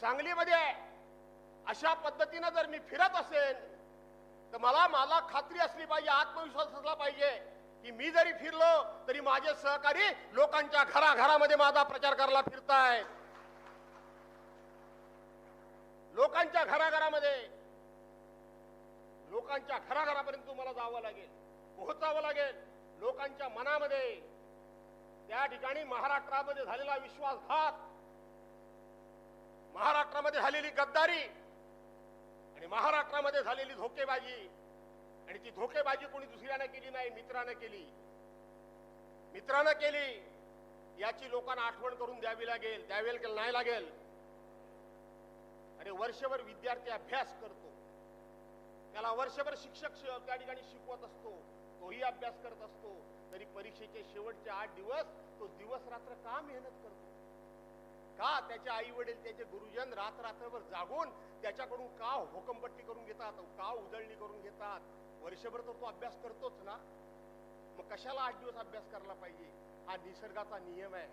सांगलीमध्ये आहे. अशा पद्धतीनं जर मी फिरत असेल तर मला मला खात्री असली पाहिजे आत्मविश्वास असला पाहिजे की मी जरी फिरलो तरी माझे सहकारी लोकांच्या घराघरामध्ये माझा प्रचार करायला फिरताय लोकांच्या घराघरामध्ये लोकांच्या घराघरापर्यंत तुम्हाला जावं लागेल पोहोचावं लागेल. लोकांच्या मनामध्ये त्या ठिकाणी महाराष्ट्रामध्ये झालेला विश्वासघात महाराष्ट्रामध्ये झालेली गद्दारी आणि महाराष्ट्रामध्ये झालेली धोकेबाजी. आणि ती धोकेबाजी कोणी दुसऱ्यानं केली नाही मित्रानं केली. मित्रानं केली याची लोकांना आठवण करून द्यावी लागेल द्यावी लागेल नाही लागेल. अरे वर्षभर विद्यार्थी अभ्यास करतो. त्याला वर्षभर शिक्षक त्या ठिकाणी शिकवत असतो. तोही अभ्यास करत असतो. तरी परीक्षेचे शेवटचे आठ दिवस तो दिवस रात्र का मेहनत करतो? का त्याचे आई वडील त्याचे गुरुजन रात रात्रभर जागून त्याच्याकडून का हुकमपट्टी करून घेतात का उजळणी करून घेतात? वर्षभर तर तो अभ्यास करतोच ना. मग कशाला आठ दिवस अभ्यास करायला पाहिजे? हा निसर्गाचा नियम आहे.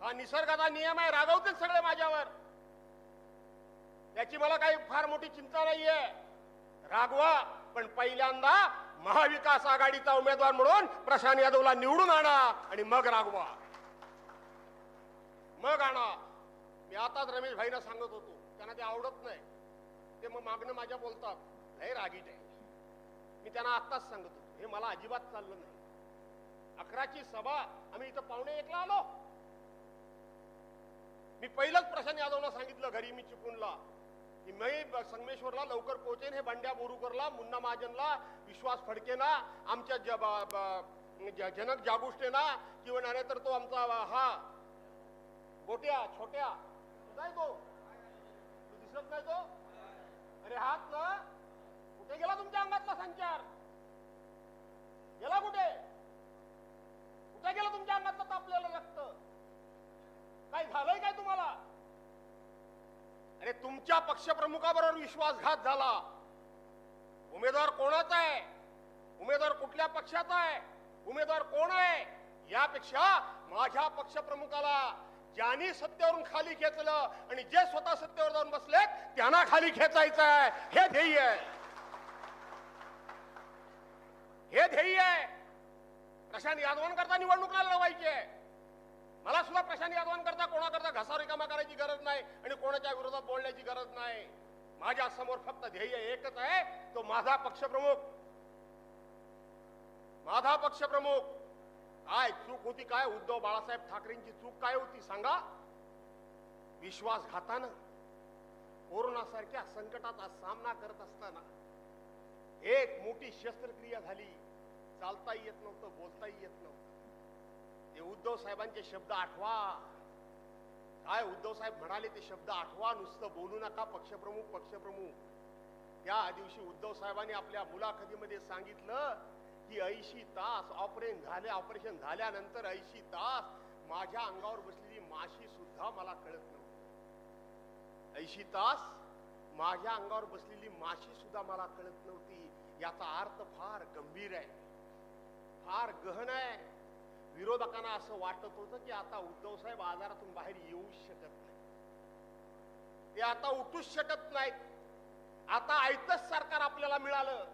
हा निसर्गाचा नियम आहे रागवतील सगळे माझ्यावर. याची मला काही फार मोठी चिंता नाहीये. रागवा पण पहिल्यांदा महाविकास आघाडीचा उमेदवार म्हणून प्रशांत यादवला निवडून आणा आणि मग रागवा. मग आणा. मी आताच रमेश भाईना सांगत होतो. त्यांना ते आवडत नाही. ते मग मागणं माझ्या बोलतात. लय रागीट आहे. मी त्यांना आत्ताच सांगत होतो. हे मला अजिबात चाललं नाही. अकराची सभा आम्ही इथं पाहुणे एकला आलो. मी पहिलंच प्रशांत यादवला सांगितलं घरी मी चिपळूणला की मी संगमेश्वरला लवकर पोहोचेन हे बंड्या बोरुकरला मुन्ना महाजनला विश्वास फडकेना आमच्या ज- ब- जनक जागुष्टेना किंवा नाही तर तो आमचा हा गोट्या छोट्या. काय तो. तू दिसत नाही तो? अरे हात ना कुठे गेला तुमच्या अंगातला संचार? गेला कुठे? कुठे गेला तुमच्या अंगातलं तापलेलं रक्त? काय झालंय काय तुम्हाला? अरे तुमच्या पक्षप्रमुखाबरोबर विश्वासघात झाला. उमेदवार कोणाचा आहे? उमेदवार कुठल्या पक्षाचा आहे? उमेदवार कोण आहे? यापेक्षा माझ्या पक्षप्रमुखाला ज्यांनी सत्तेवरून खाली खेचलं आणि जे स्वतः सत्तेवर जाऊन बसले त्यांना खाली खेचायचं आहे. हे ध्येय आहे. हे ध्येय आहे. प्रशांत यादवांकरता निवडणूक लढवायची आहे. मला सुद्धा प्रशांत यादवांकरता कोणाकरता घसा रिकामा करायची गरज नाही आणि कोणाच्या विरोधात बोलण्याची गरज नाही. माझ्यासमोर फक्त ध्येय एकच आहे. तो माझा पक्षप्रमुख. माझा पक्षप्रमुख. काय चूक होती काय उद्धव बाळासाहेब ठाकरेंची चूक काय होती सांगा. विश्वासघातानं कोरोना सारख्या संकटाचा सामना करत असताना एक मोठी शस्त्रक्रिया झाली. चालताही येत नव्हतं बोलताही येत नव्हतं. ते उद्धव साहेबांचे शब्द आठवा. काय उद्धव साहेब म्हणाले ते शब्द आठवा नुसतं बोलू नका पक्षप्रमुख पक्षप्रमुख. त्या दिवशी उद्धव साहेबांनी आपल्या मुलाखतीमध्ये सांगितलं की ऐंशी तास ऑपरेशन झाले ऑपरेशन झाल्यानंतर ऐंशी तास माझ्या अंगावर बसलेली माशी सुद्धा मला कळत नव्हती. ऐंशी तास माझ्या अंगावर बसलेली माशी सुद्धा मला कळत नव्हती. याचा अर्थ फार गंभीर आहे फार गहन आहे. विरोधकांना असं वाटत होतं की आता उद्धव साहेब आजारातून बाहेर येऊच शकत नाही ते आता उठूच शकत नाहीत. आता आयतच सरकार आपल्याला मिळालं.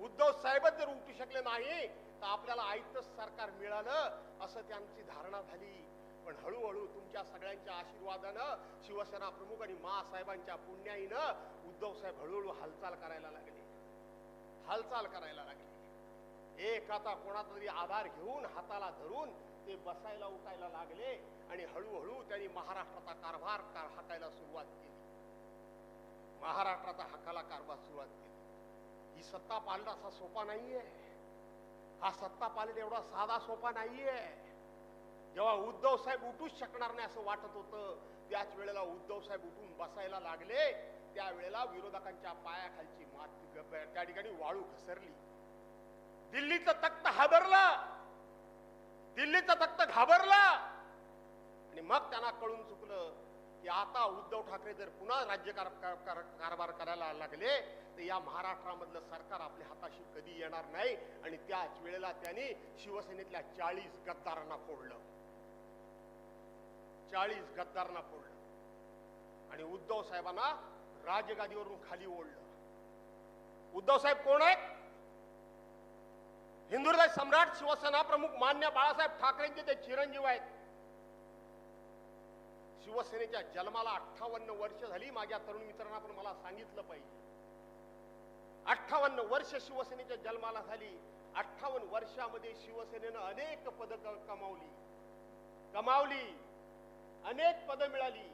उद्धव साहेबच जर उठू शकले नाही तर आपल्याला आयतच सरकार मिळालं असं त्यांची धारणा झाली. पण हळूहळू तुमच्या सगळ्यांच्या आशीर्वादानं शिवसेना प्रमुख आणि मासाहेबांच्या पुण्याईनं उद्धव साहेब हळूहळू हालचाल करायला लागले. हालचाल करायला लागले. एक आता कोणाचा तरी आधार घेऊन हाताला धरून ते बसायला उठायला लागले आणि हळूहळू त्यांनी महाराष्ट्राचा कारभार हाकायला सुरुवात केली. महाराष्ट्राचा हाकाला कारभार सुरुवात केली. ही सत्ता पालट असा सोपा नाहीये. हा सत्ता पालन एवढा साधा सोपा नाहीये. जेव्हा उद्धव साहेब उठूच शकणार नाही असं वाटत होतं त्याच वेळेला उद्धव साहेब उठून बसायला लागले. त्यावेळेला विरोधकांच्या पायाखालची माती त्या ठिकाणी वाळू घसरली. दिल्लीचं तख्त हादरला. दिल्लीचं तख्त घाबरला. आणि मग त्यांना कळून चुकलं की आता उद्धव ठाकरे जर पुन्हा राज्य कारभार करायला लागले तर या महाराष्ट्रामधलं सरकार आपल्या हाताशी कधी येणार नाही आणि त्याच वेळेला त्यांनी शिवसेनेतल्या चाळीस गद्दारांना फोडलं. चाळीस गद्दारांना फोडलं. आणि उद्धव साहेबांना राजगादीवरून खाली ओढलं. उद्धव साहेब कोण आहेत? हिंदुहृदय सम्राट शिवसेना प्रमुख मान्य बाळासाहेब ठाकरेंचे ते चिरंजीव आहेत. शिवसेनेच्या जन्माला अठ्ठावन्न वर्ष झाली. माझ्या तरुण मित्रांना पण मला सांगितलं पाहिजे. अठ्ठावन्न वर्ष शिवसेनेच्या जन्माला झाली. अठ्ठावन्न वर्षामध्ये शिवसेनेनं अनेक पद कमावली. कमावली. अनेक पद मिळाली.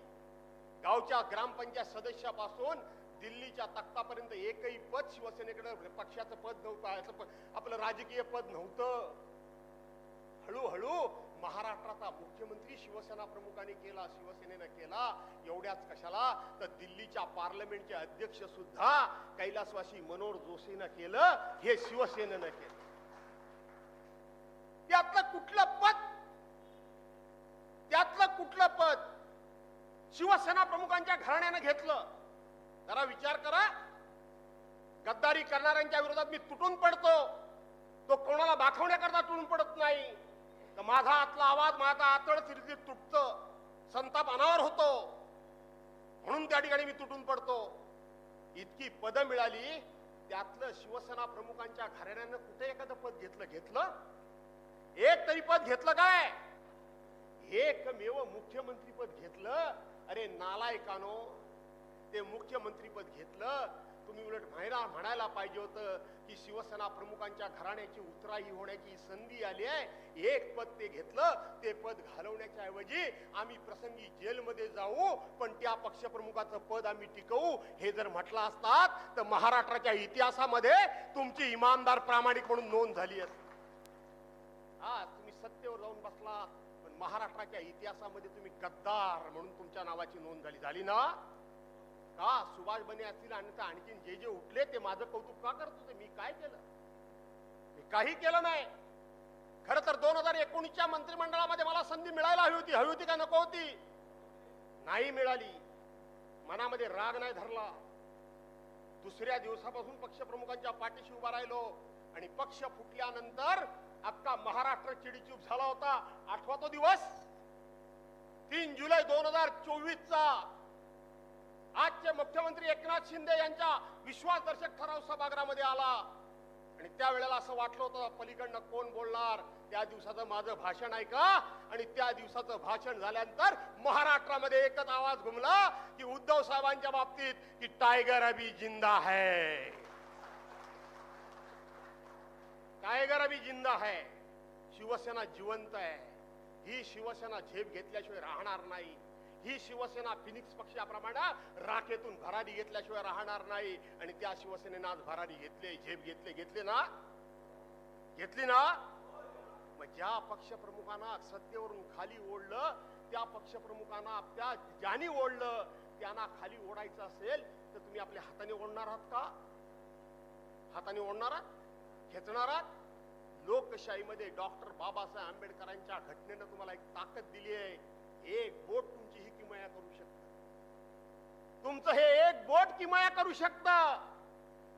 गावच्या ग्रामपंचायत सदस्यापासून दिल्लीच्या तख्तापर्यंत एकही पद शिवसेनेकडे पक्षाचं पद नव्हतं. आपलं राजकीय पद नव्हतं. हळूहळू महाराष्ट्राचा मुख्यमंत्री शिवसेना प्रमुखाने केला शिवसेनेनं केला. एवढ्याच कशाला? तर दिल्लीच्या पार्लमेंटचे अध्यक्ष सुद्धा कैलासवासी मनोहर जोशीनं केलं हे शिवसेनेनं केलं. त्यातलं कुठलं पद? त्यातलं कुठलं पद? शिवसेना प्रमुखांच्या घराण्यानं घेतलं. जरा विचार करा. गद्दारी करणाऱ्यांच्या विरोधात मी तुटून पडतो. तो कोणाला दाखवण्याकरता तुटून पडत नाही. तर माझा आतला आवाज माझा आतड सिरसिर तुटत. संताप अनावर होतो. म्हणून त्या ठिकाणी मी तुटून पडतो. इतकी पद मिळाली त्यातलं शिवसेना प्रमुखांच्या घराण्यानं कुठे एखादं पद घेतलं घेतलं? एक तरी पद घेतलं काय? एकमेव मुख्यमंत्रीपद घेतलं? अरे नालायकानो ते मुख्यमंत्रीपद घेतलं तुम्ही उलट म्हणायला म्हणायला पाहिजे होतं की शिवसेना प्रमुखांच्या घराण्याची उतराई होण्याची संधी आली आहे. एक पद ते घेतलं ते पद घालवण्याच्या ऐवजी आम्ही प्रसंगी जेलमध्ये जाऊ पण त्या पक्षप्रमुखाचं पद आम्ही टिकवू हे जर म्हटलं असतात तर महाराष्ट्राच्या इतिहासामध्ये तुमची इमानदार प्रामाणिक म्हणून नोंद झाली असते हा तुम्ही सत्तेवर जाऊन बसला पण महाराष्ट्राच्या इतिहासामध्ये तुम्ही गद्दार म्हणून तुमच्या नावाची नोंद झाली. झाली ना? का सुभाष बने असतील आणि आणखीन जे जे उठले ते माझं कौतुक का करत होते? मी काय केलं? मी काही केलं नाही. खर तर दोन हजार एकोणीसच्या मंत्रिमंडळामध्ये मला संधी मिळायला हवी होती. हवी होती का नको होती? नाही मिळाली. मनामध्ये राग नाही धरला. दुसऱ्या दिवसापासून पक्षप्रमुखांच्या पाठीशी उभा राहिलो आणि पक्ष फुटल्यानंतर अख्खा महाराष्ट्र चिडीचूप झाला होता. आठवा तो दिवस? तीन जुलै दोन हजार चोवीस चा आजचे मुख्यमंत्री एकनाथ शिंदे यांच्या विश्वासदर्शक ठराव सभागृहामध्ये आला. आणि त्यावेळेला असं वाटलं होतं पलीकडनं कोण बोलणार? त्या दिवसाचं माझं भाषण ऐका आणि त्या दिवसाचं भाषण झाल्यानंतर महाराष्ट्रामध्ये एकच आवाज घुमला की उद्धव साहेबांच्या बाबतीत की टायगर अभी जिंदा है. टायगर अभी जिंदा है. शिवसेना जिवंत आहे. ही शिवसेना झेप घेतल्याशिवाय राहणार नाही. ही शिवसेना फिनिक्स पक्षाप्रमाणे राखेतून भरारी घेतल्याशिवाय राहणार नाही. आणि त्या शिवसेनेनं आज भरारी घेतले झेप घेतले. घेतले ना? घेतली ना? मग ज्या पक्षप्रमुखांना सत्तेवरून खाली ओढलं त्या पक्षप्रमुखांना त्या ज्यांनी ओढलं त्यांना खाली ओढायचं असेल तर तुम्ही आपल्या हाताने ओढणार आहात का? हाताने ओढणार आहात? खेचणार आहात? लोकशाहीमध्ये डॉक्टर बाबासाहेब आंबेडकरांच्या घटनेनं तुम्हाला एक ताकद दिली आहे एक बोट किमया करू शकत. तुमचं हे एक बोट किमया करू शकत.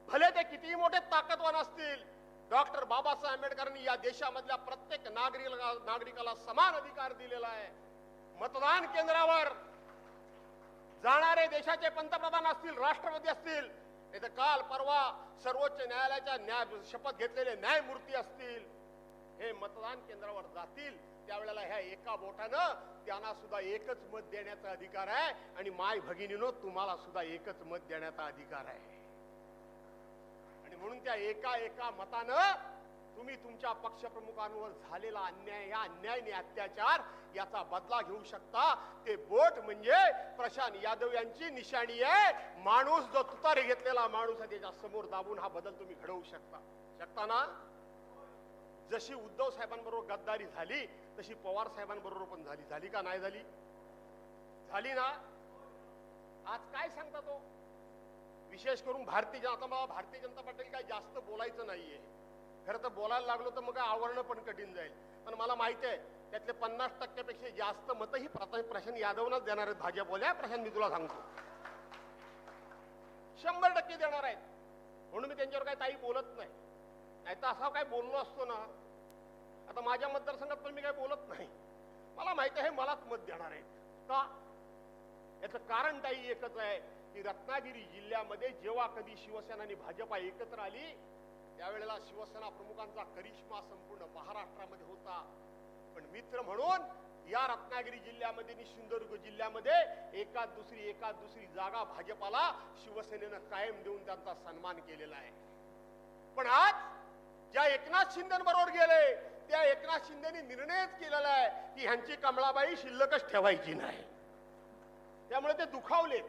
भले ते कितीही मोठे ताकदवान असतील डॉक्टर बाबासाहेब आंबेडकरांनी या देशामधल्या प्रत्येक नागरिकाला नागरिकाला समान अधिकार दिलेला आहे. मतदान केंद्रावर जाणारे देशाचे पंतप्रधान असतील राष्ट्रपती असतील नाही तर काल परवा सर्वोच्च न्यायालयाच्या न्याय शपथ घेतलेले न्यायमूर्ती असतील हे मतदान केंद्रावर जातील. त्यावेळेला ह्या एका बोटानं त्यांना सुद्धा एकच मत देण्याचा अधिकार आहे आणि माय भगिनीनो तुम्हाला सुद्धा एकच मत देण्याचा अधिकार आहे. आणि म्हणून त्या एका एका मतानं तुम्ही तुमच्या पक्षप्रमुखांवर झालेला अन्याय या अन्याय आणि अत्याचार याचा बदला घेऊ शकता. ते बोट म्हणजे प्रशांत यादव यांची निशाणी आहे. माणूस जो तुतारी घेतलेला माणूस आहे त्याच्यासमोर दाबून हा बदल तुम्ही घडवू शकता. शकता ना? जशी उद्धव साहेबांबरोबर गद्दारी झाली तशी पवार साहेबांबरोबर पण झाली. झाली का नाही झाली? झाली ना? आज काय सांगता तो? विशेष करून भारतीय जनता मला भारतीय जनता पार्टी काही जास्त बोलायचं नाहीये. खरं तर बोलायला लागलो तर मग काय आवरणं पण कठीण जाईल. पण मला माहिती आहे त्यातले पन्नास टक्क्यापेक्षा जास्त मतही प्रशांत यादवनाच देणार आहेत भाजप बोल्या प्रशांत मी तुला सांगतो. शंभर टक्के देणार आहेत. म्हणून मी त्यांच्यावर काही ताई बोलत नाही. नाही तर असा काय बोललो असतो ना आता माझ्या मतदारसंघात पण मी काही बोलत नाही. मला माहिती आहे मलाच मत देणार आहे का? याचं कारण काही एकच आहे की रत्नागिरी जिल्ह्यामध्ये जेव्हा कधी शिवसेना आणि भाजपा एकत्र आली त्यावेळेला शिवसेना प्रमुखांचा करिश्मा संपूर्ण महाराष्ट्रामध्ये होता. पण मित्र म्हणून या रत्नागिरी जिल्ह्यामध्ये आणि सिंधुदुर्ग जिल्ह्यामध्ये एकाच दुसरी एकाच दुसरी जागा भाजपाला शिवसेनेनं कायम देऊन त्यांचा सन्मान केलेला आहे. पण आज ज्या एकनाथ शिंदेबरोबर गेले त्या एकनाथ शिंदेनी निर्णयच केलेला आहे की ह्यांची कमळाबाई शिल्लकच ठेवायची नाही. त्यामुळे ते दुखावलेत.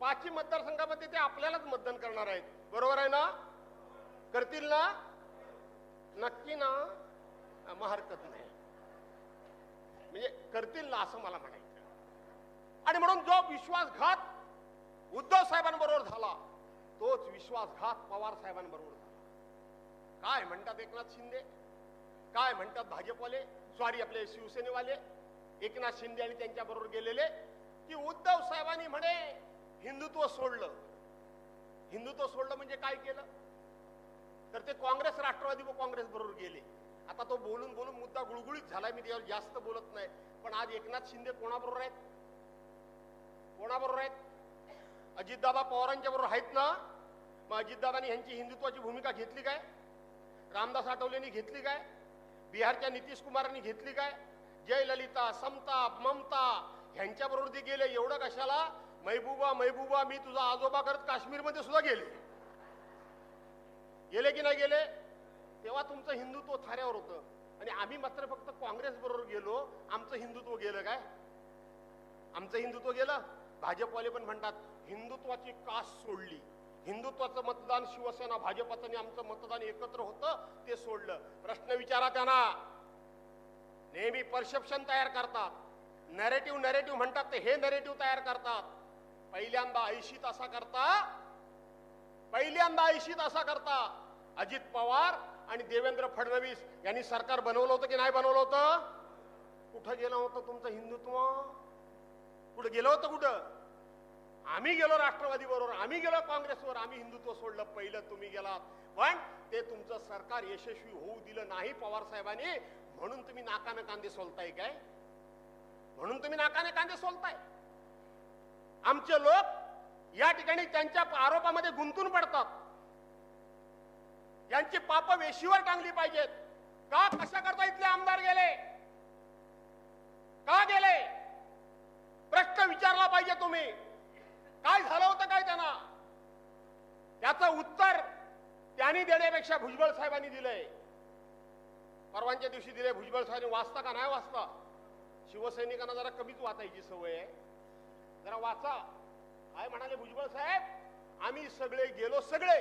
पाचवी मतदारसंघामध्ये ते आपल्यालाच मतदान करणार आहेत. बरोबर आहे ना? करतील ना? नक्की ना? मग हरकत नाही. म्हणजे करतील ना असं मला म्हणायचं आणि म्हणून जो विश्वासघात उद्धव साहेबांबरोबर झाला तोच विश्वासघात पवार साहेबांबरोबर झाला. काय म्हणतात एकनाथ शिंदे? काय म्हणतात भाजपवाले? सॉरी आपले शिवसेनेवाले. एकनाथ शिंदे आणि त्यांच्या बरोबर गेलेले. की उद्धव साहेबांनी म्हणे हिंदुत्व सोडलं. हिंदुत्व सोडलं म्हणजे काय केलं? तर ते काँग्रेस राष्ट्रवादी व काँग्रेस बरोबर गेले. आता तो बोलून बोलून मुद्दा गुळगुळीत झालाय मी त्यावर जास्त बोलत नाही. पण आज एकनाथ शिंदे कोणाबरोबर आहेत? कोणाबरोबर आहेत? अजितदाबा पवारांच्या बरोबर आहेत ना? मग अजितदाबांनी ह्यांची हिंदुत्वाची भूमिका घेतली काय? रामदास आठवलेंनी घेतली काय? बिहारच्या नितीश कुमारांनी घेतली काय? जयललिता समता ममता ह्यांच्याबरोबर ते गेले. एवढं कशाला? महबूबा महबूबा मी तुझा आजोबा करत काश्मीरमध्ये सुद्धा गेले. गेले की नाही गेले? तेव्हा तुमचं हिंदुत्व थाऱ्यावर होतं. आणि आम्ही मात्र फक्त काँग्रेस बरोबर गेलो. आमचं हिंदुत्व गेलं काय? आमचं हिंदुत्व गेलं? भाजपवाले पण म्हणतात हिंदुत्वाची कास सोडली. हिंदुत्वाचं मतदान शिवसेना भाजपाचं आणि आमचं मतदान एकत्र होतं ते सोडलं. प्रश्न विचारा त्यांना. नेहमी परसेप्शन तयार करतात. नॅरेटिव्ह नरेटिव्ह म्हणतात ते. हे नॅरेटिव्ह तयार करतात. पहिल्यांदा ऐशीत असा करता. पहिल्यांदा ऐशीत असा करता. अजित पवार आणि देवेंद्र फडणवीस यांनी सरकार बनवलं होतं की नाही बनवलं होतं? कुठं गेलं होतं तुमचं हिंदुत्व? कुठं गेलं होतं कुठं? आम्ही गेलो राष्ट्रवादी बरोबर आम्ही गेलो काँग्रेसवर आम्ही हिंदुत्व सोडलं पहिलं तुम्ही गेलात. पण ते तुमचं सरकार यशस्वी होऊ दिलं नाही पवार साहेबांनी म्हणून तुम्ही नाकानं कांदे सोलताय काय? म्हणून तुम्ही नाकाने कांदे सोलताय. आमचे लोक या ठिकाणी त्यांच्या आरोपामध्ये गुंतून पडतात. यांची पाप वेशीवर टांगली पाहिजेत. का कशा करता इथले आमदार गेले? का गेले? प्रश्न विचारला पाहिजे तुम्ही. काय झालं होतं काय त्यांना? त्याचं उत्तर त्यांनी देण्यापेक्षा भुजबळ साहेबांनी दिलंय. परवांच्या दिवशी दिले भुजबळ साहेबांनी. वाचता का नाही वाचता? शिवसैनिकांना जरा कमीच वाचायची सवय आहे. जरा वाचा. काय म्हणाले भुजबळ साहेब? आम्ही सगळे गेलो सगळे.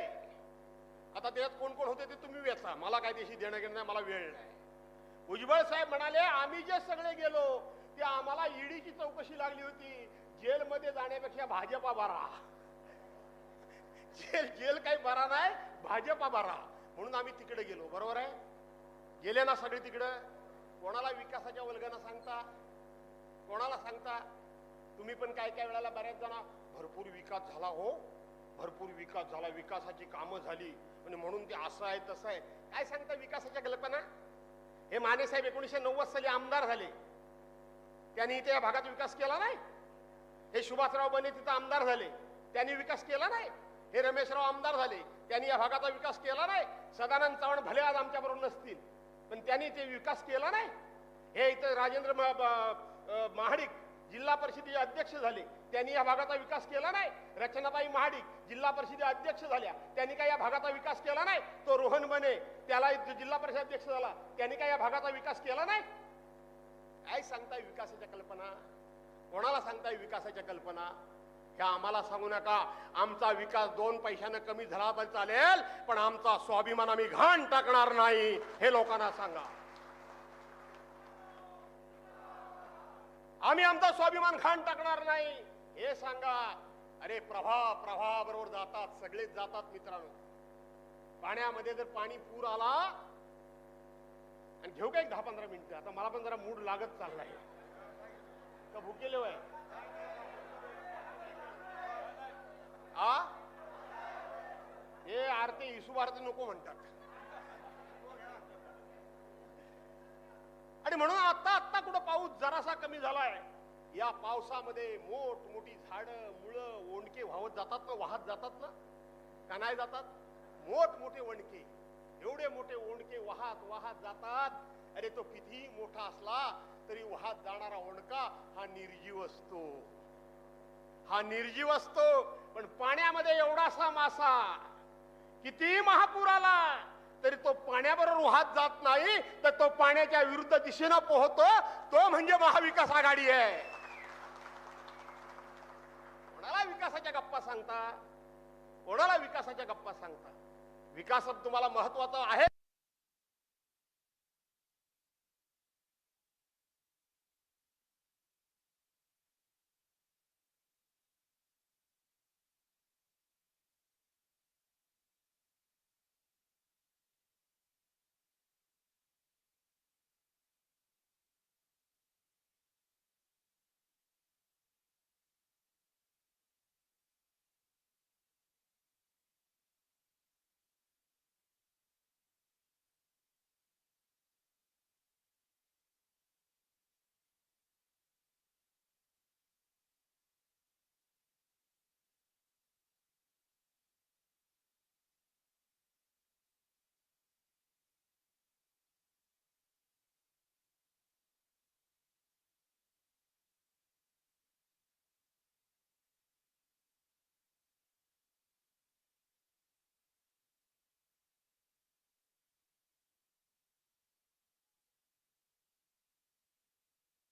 आता त्याच्यात कोण कोण होते ते तुम्ही वेचा. मला काय त्याशी देणं घेणं नाही मला वेळ नाही. भुजबळ साहेब म्हणाले आम्ही जे सगळे गेलो ते आम्हाला ईडीची चौकशी लागली होती. जेलमध्ये जाण्यापेक्षा भाजपा बरा. जेल जेल काही बरा नाही भाजपा बरा. म्हणून आम्ही तिकडे गेलो. बरोबर आहे? गेले ना सगळे तिकडं? कोणाला विकासाच्या वल्गना सांगता? कोणाला सांगता? तुम्ही पण काय काय वेळेला बऱ्याच जणा भरपूर विकास झाला हो. भरपूर विकास झाला. विकासाची कामं झाली. आणि म्हणून ते असं आहे तसं आहे. काय सांगता विकासाच्या कल्पना? हे माने साहेब एकोणीसशे नव्वद साली आमदार झाले. त्यांनी इथे या भागात विकास केला नाही? हे सुभाषराव बने तिथं आमदार झाले. त्यांनी विकास केला नाही. हे रमेशराव आमदार झाले. त्यांनी या भागाचा विकास केला नाही. सदानंद चव्हाण भले आज आमच्या बरोबर नसतील पण त्यांनी ते विकास केला नाही. हे इथं राजेंद्र महाडिक जिल्हा परिषदेचे अध्यक्ष झाले. त्यांनी या भागाचा विकास केला नाही. रचनाबाई महाडिक जिल्हा परिषदे अध्यक्ष झाल्या. त्यांनी काय या भागाचा विकास केला नाही? तो रोहन बने त्याला इथं जिल्हा परिषद अध्यक्ष झाला. त्यांनी काय या भागाचा विकास केला नाही? काय सांगताय विकासाच्या कल्पना? कोणाला सांगताय विकासाच्या कल्पना? ह्या आम्हाला सांगू नका. आमचा विकास दोन पैशानं कमी झाला पण चालेल पण आमचा स्वाभिमान आम्ही घाण टाकणार नाही हे लोकांना सांगा. आम्ही आमचा स्वाभिमान घाण टाकणार नाही हे सांगा. अरे प्रभा प्रभा बरोबर जातात सगळेच जातात मित्रांनो. पाण्यामध्ये जर पाणी पूर आला आणि घेऊ का एक दहा पंधरा मिनिटं? आता मला पण जरा मूड लागत चाललाय. का भुकेले वय आ? हे आरती इसू आरती नको म्हणतात. आणि म्हणून आता आता कुठं पाऊस जरासा कमी झालाय या पावसामध्ये मोठ मोठी झाडं मुळं ओंडके वाहत जातात ना वाहत जातात ना का नाही जातात? मोठ मोठे ओंडके एवढे मोठे ओंडके वाहत वाहत जातात. अरे तो कितीही मोठा असला तरी वाहत जाणारा ओंडका हा निर्जीव असतो. हा निर्जीव असतो. पण पाण्यामध्ये एवढासा मासा किती महापूर आला तरी तो पाण्याबरोबर वाहत जात नाही तर तो पाण्याच्या विरुद्ध दिशेनं पोहतो तो म्हणजे महाविकास आघाडी आहे. कोणाला विकासाच्या गप्पा सांगता? कोणाला विकासाच्या गप्पा सांगता? विकास तुम्हाला महत्त्वाचा आहे.